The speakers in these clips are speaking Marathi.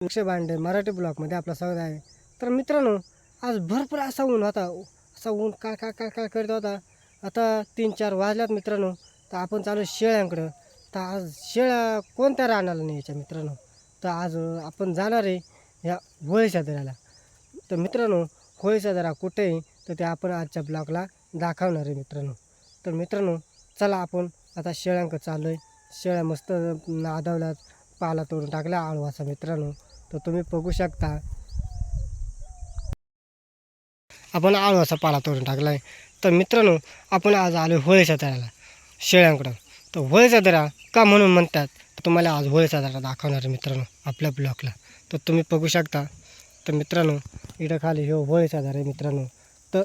अक्षय भांडे मराठी ब्लॉगमध्ये आपलं स्वागत आहे. तर मित्रांनो आज भरपूर असा ऊन होता. असा ऊन काय काय काय काय करत होता. आता तीन चार वाजल्यात मित्रांनो. तर आपण चालू शेळ्यांकडं. तर आज शेळ्या कोणत्या राहणार नाही याच्या मित्रांनो? तर आज आपण जाणार आहे ह्या होळीच्या दराला तर मित्रांनो होळीच्या दरा कुठे आहे तर ते आपण आजच्या ब्लॉगला दाखवणार आहे मित्रांनो. तर मित्रांनो चला आपण आता शेळ्यांकडं चाललो आहे. शेळ्या मस्त नादवल्यात. पाला तोडून टाकला आळवाचा मित्रांनो. तर तुम्ही बघू शकता. आपण आळवाचा पाला तोडून टाकला आहे तर मित्रांनो आपण आज आलो होळीच्या दराला शेळ्यांकडं. तर होळीचा दरा का म्हणून म्हणतात? तर तुम्हाला आज होळीचा दरा दाखवणार मित्रांनो आपल्या ब्लॉकला तर तुम्ही बघू शकता. तर मित्रांनो इकडं खाली हे होळीचा दर आहे मित्रांनो. तर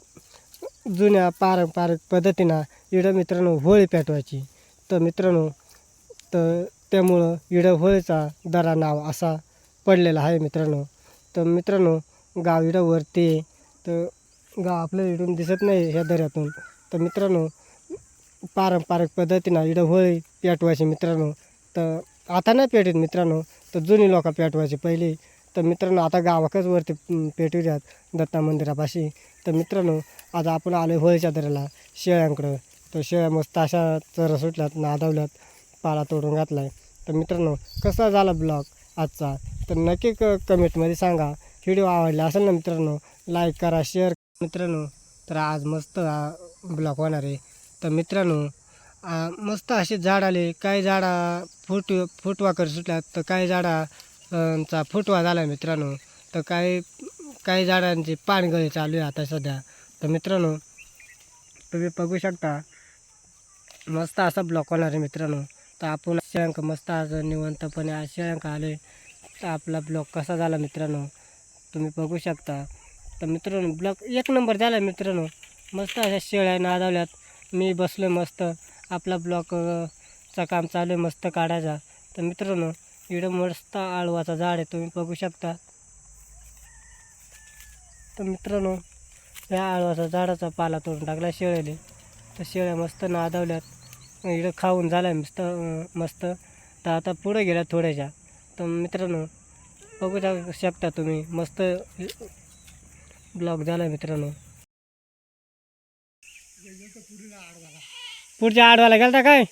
जुन्या पारंपरिक पद्धतीनं इकडं मित्रांनो होळी पेटवायची. तर मित्रांनो तर त्यामुळं इडं होळीचा दरा नाव असा पडलेला आहे मित्रांनो. तर मित्रांनो गाव इडं वरती आहे तर गाव आपल्या इडून दिसत नाही ह्या दऱ्यातून. तर मित्रांनो पारंपरिक पद्धतीनं इडं होळी पेटवायची मित्रांनो. तर आता नाही पेटत मित्रांनो तर जुनी लोकं पेटवायची पहिली. तर मित्रांनो आता गावाकच वरती अं, पेटवल्यात दत्ता मंदिरापाशी. तर मित्रांनो आज आपण आलो होळीच्या दऱ्याला शेळ्यांकडं. तर शेळ्या मस्त अशा चर सुटल्यात नादवल्यात पाला तोडून घातला आहे तर मित्रांनो कसा झाला ब्लॉग आजचा? तर नक्की क कमेंटमध्ये सांगा. व्हिडिओ आवडला असेल ना मित्रांनो लाईक करा शेअर मित्रांनो तर आज मस्त ब्लॉग होणार आहे. तर मित्रांनो मस्त असे झाड आले. काही झाडा फुट फुटवा कर सुटल्यात. तर काही झाडांचा फुटवा झाला आहे मित्रांनो. तर काही काही झाडांचे पानगळे चालू आहे आता सध्या. तर मित्रांनो तुम्ही बघू शकता. मस्त असा ब्लॉक होणार आहे मित्रांनो. तर आपण शेळ्यांक मस्त आज निवंतपणे आज शेळ्यांक आले तर आपला ब्लॉक कसा झाला मित्रांनो? तुम्ही बघू शकता. तर मित्रांनो ब्लॉक एक नंबर झाला मित्रांनो. मस्त अशा शेळ्या नादावल्यात. मी बसलो मस्त. आपला ब्लॉकचं काम चालू आहे मस्त काढायचा. तर मित्रांनो इकडं मस्त आळवाचा झाड आहे तुम्ही बघू शकता. तर मित्रांनो या आळवाचा झाडाचा पाला तोडून टाकला शेळ्याने. तर शेळ्या मस्त नादवल्यात. इकडं खाऊन झाला आहे मस्त मस्त. तर आता पुढे गेल्या थोड्याशा तर मित्रांनो बघू शक- शकता तुम्ही मस्त ब्लॉक झाला मित्रांनो. पुढच्या आडवाला गेलता काय?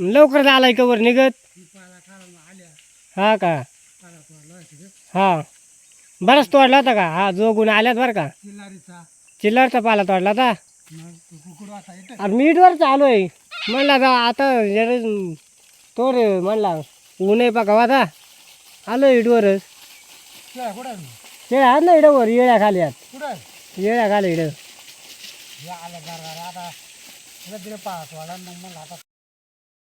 लवकर आलाय कवर निघत. हा का? हा. बराच तोडला होता का? हा जोगून आल्यात बरं का. चिल्लरचा. पाला तोडला होता. अरे मीठवर चालू आहे म्हणला आता आता जरा तो रे म्हणला ऊन आहे बघा आता. आलो इडवरच. शेळ्या आहेत ना इडवर येळ्या खाली आहेत येळ्या खाली इड.